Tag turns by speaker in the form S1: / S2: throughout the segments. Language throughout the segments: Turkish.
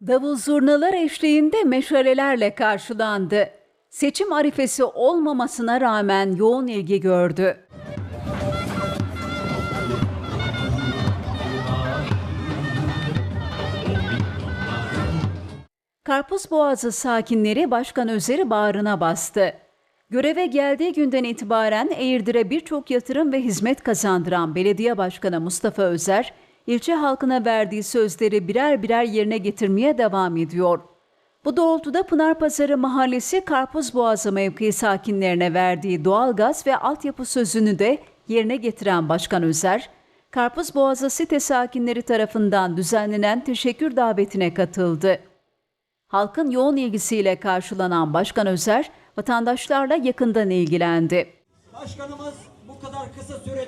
S1: Davul zurnalar eşliğinde meşalelerle karşılandı. Seçim arifesi olmamasına rağmen yoğun ilgi gördü. Karpuz Boğazı sakinleri Başkan Özer'i bağrına bastı. Göreve geldiği günden itibaren Eğirdir'e birçok yatırım ve hizmet kazandıran Belediye Başkanı Mustafa Özer, ilçe halkına verdiği sözleri birer birer yerine getirmeye devam ediyor. Bu doğrultuda Pınarpazarı Mahallesi Karpuzboğazı mevkii sakinlerine verdiği doğalgaz ve altyapı sözünü de yerine getiren Başkan Özer, Karpuzboğazı site sakinleri tarafından düzenlenen teşekkür davetine katıldı. Halkın yoğun ilgisiyle karşılanan Başkan Özer, vatandaşlarla yakından ilgilendi.
S2: Başkanımız bu kadar kısa süre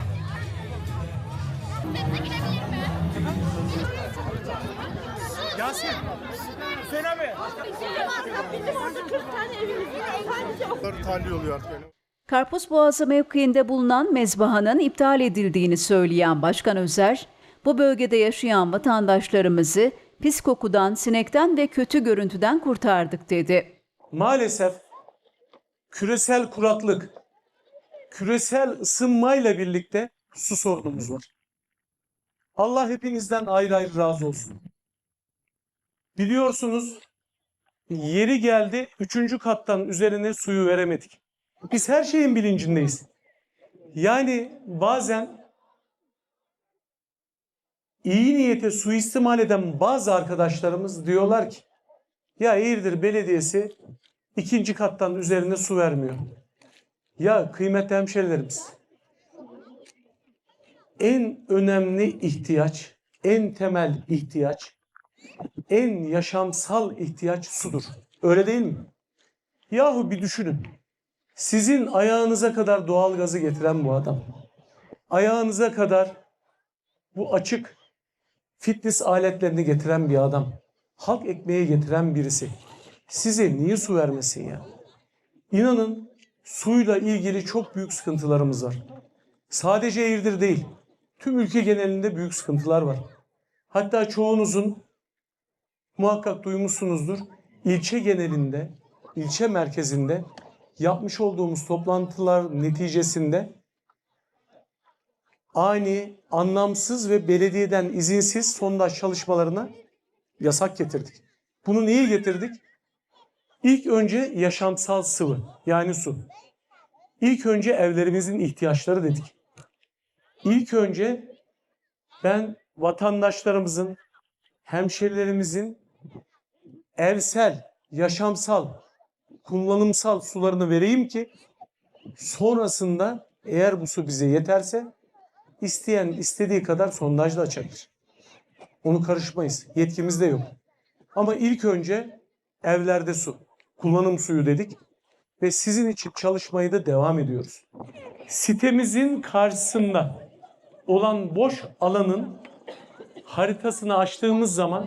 S3: Yasin. Hüseyin abi.
S4: Bizim orada 40 tane evimiz var. Sadece o
S3: Bunlar talih oluyor artık yani.
S1: Karpuzboğazı mevkiinde bulunan mezbahanın iptal edildiğini söyleyen Başkan Özer, bu bölgede yaşayan vatandaşlarımızı pis kokudan, sinekten ve kötü görüntüden kurtardık dedi.
S5: maalesef küresel kuraklık, küresel ısınmayla birlikte su sorunumuz var. Allah hepinizden ayrı ayrı razı olsun. Biliyorsunuz yeri geldi üçüncü kattan üzerine suyu veremedik. Biz her şeyin bilincindeyiz. Yani bazen iyi niyete suistimal eden bazı arkadaşlarımız diyorlar ki ya Eğirdir Belediyesi ikinci kattan üzerine su vermiyor. Ya kıymetli hemşerilerimiz en önemli ihtiyaç, en temel ihtiyaç, en yaşamsal ihtiyaç sudur. Öyle değil mi? Yahu bir düşünün. Sizin ayağınıza kadar doğal gazı getiren bu adam. Ayağınıza kadar bu açık fitness aletlerini getiren bir adam. Halk ekmeği getiren birisi. Size niye su vermesin ya? İnanın suyla ilgili çok büyük sıkıntılarımız var. Sadece Eğirdir değil, tüm ülke genelinde büyük sıkıntılar var. Hatta çoğunuzun muhakkak duymuşsunuzdur. ilçe genelinde, ilçe merkezinde yapmış olduğumuz toplantılar neticesinde ani, anlamsız ve belediyeden izinsiz sondaj çalışmalarına yasak getirdik. Bunu niye getirdik? İlk önce yaşamsal sıvı yani su. İlk önce evlerimizin ihtiyaçları dedik. İlk önce ben vatandaşlarımızın, hemşerilerimizin evsel, yaşamsal, kullanımsal sularını vereyim ki sonrasında eğer bu su bize yeterse isteyen istediği kadar sondajla açabilir. Onu karışmayız. Yetkimiz de yok. Ama ilk önce evlerde su, kullanım suyu dedik ve sizin için çalışmayı da devam ediyoruz. Sitemizin karşısında olan boş alanın haritasını açtığımız zaman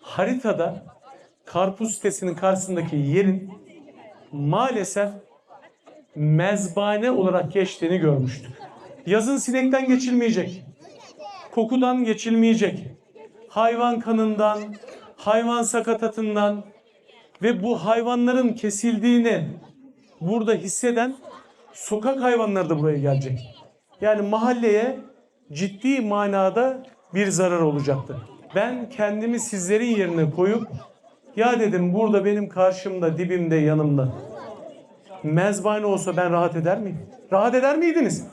S5: haritada karpuz sitesinin karşısındaki yerin maalesef mezbane olarak geçtiğini görmüştük. Yazın sinekten geçilmeyecek. Kokudan geçilmeyecek. Hayvan kanından, hayvan sakatatından ve bu hayvanların kesildiğini burada hisseden sokak hayvanları da buraya gelecek. Yani mahalleye ciddi manada bir zarar olacaktı. Ben kendimi sizlerin yerine koyup ya dedim burada benim karşımda, dibimde, yanımda mezbane olsa ben rahat eder miyim? Rahat eder miydiniz?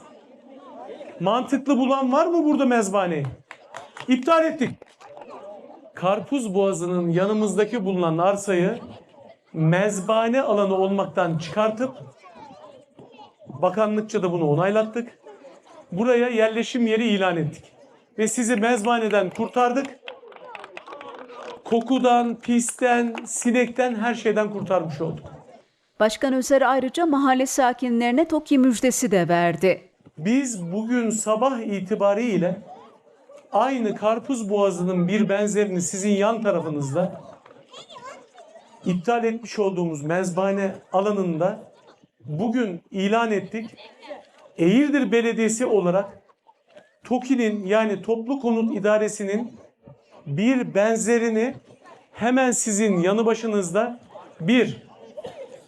S5: Mantıklı bulan var mı burada mezbaneyi? İptal ettik. Karpuz Boğazı'nın yanımızdaki bulunan arsayı mezbane alanı olmaktan çıkartıp bakanlıkça da bunu onaylattık. Buraya yerleşim yeri ilan ettik. Ve sizi mezbaneden kurtardık. Kokudan, pisten, sinekten her şeyden kurtarmış olduk.
S1: Başkan Özer ayrıca mahalle sakinlerine TOKİ müjdesi de verdi.
S5: Biz bugün sabah itibariyle aynı Karpuz Boğazı'nın bir benzerini sizin yan tarafınızda iptal etmiş olduğumuz mezbane alanında bugün ilan ettik. Eğirdir Belediyesi olarak TOKİ'nin yani Toplu Konut İdaresi'nin bir benzerini hemen sizin yanı başınızda bir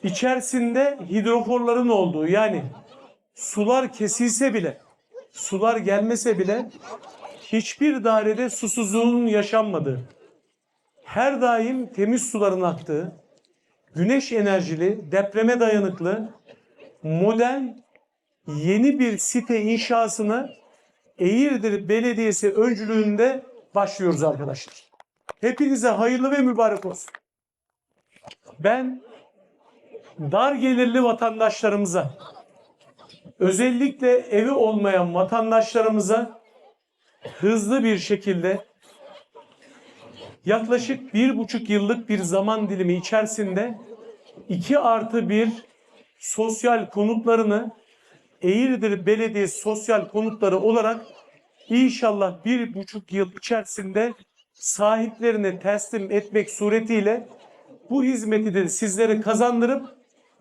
S5: içerisinde hidroforların olduğu yani sular kesilse bile sular gelmese bile hiçbir dairede susuzluğun yaşanmadığı her daim temiz suların aktığı güneş enerjili, depreme dayanıklı, modern, yeni bir site inşasını Eğirdir Belediyesi öncülüğünde başlıyoruz arkadaşlar. Hepinize hayırlı ve mübarek olsun. Ben dar gelirli vatandaşlarımıza, özellikle evi olmayan vatandaşlarımıza hızlı bir şekilde yaklaşık bir buçuk yıllık bir zaman dilimi içerisinde 2 artı bir sosyal konutlarını Eğirdir Belediyesi sosyal konutları olarak inşallah bir buçuk yıl içerisinde sahiplerine teslim etmek suretiyle bu hizmeti de sizlere kazandırıp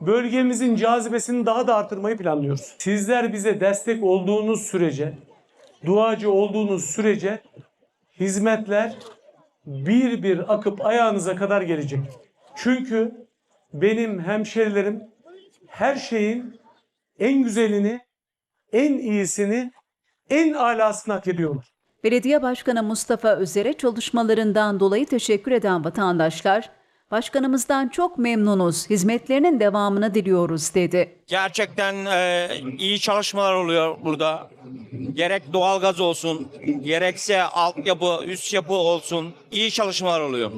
S5: bölgemizin cazibesini daha da artırmayı planlıyoruz. Sizler bize destek olduğunuz sürece, duacı olduğunuz sürece hizmetler bir bir akıp ayağınıza kadar gelecek. Çünkü benim hemşerilerim her şeyin en güzelini, en iyisini, en alasını hak ediyorlar.
S1: Belediye Başkanı Mustafa Özer'e çalışmalarından dolayı teşekkür eden vatandaşlar, Başkanımızdan çok memnunuz, hizmetlerinin devamını diliyoruz dedi.
S6: Gerçekten e, iyi çalışmalar oluyor burada. Gerek doğalgaz olsun, gerekse altyapı, üst yapı olsun. iyi çalışmalar oluyor.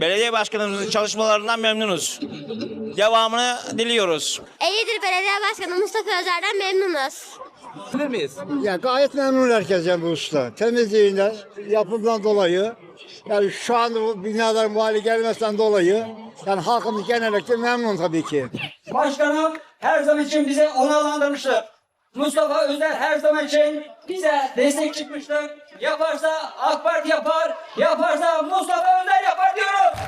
S6: Belediye başkanımızın çalışmalarından memnunuz. Devamını diliyoruz.
S4: Eğirdir Belediye Başkanı Mustafa Özer'den memnunuz.
S7: Ya gayet memnun herkes yani bu usta. Temizliğinden, yapımdan dolayı. Yani şu anda bu binaların bu hale gelmesinden dolayı yani halkımız genellikle memnun tabii ki.
S2: Başkanım her zaman için bize onaylandırmıştır. Mustafa Özer her zaman için bize destek çıkmıştır. Yaparsa AK Parti yapar, yaparsa Mustafa Özer yapar diyoruz.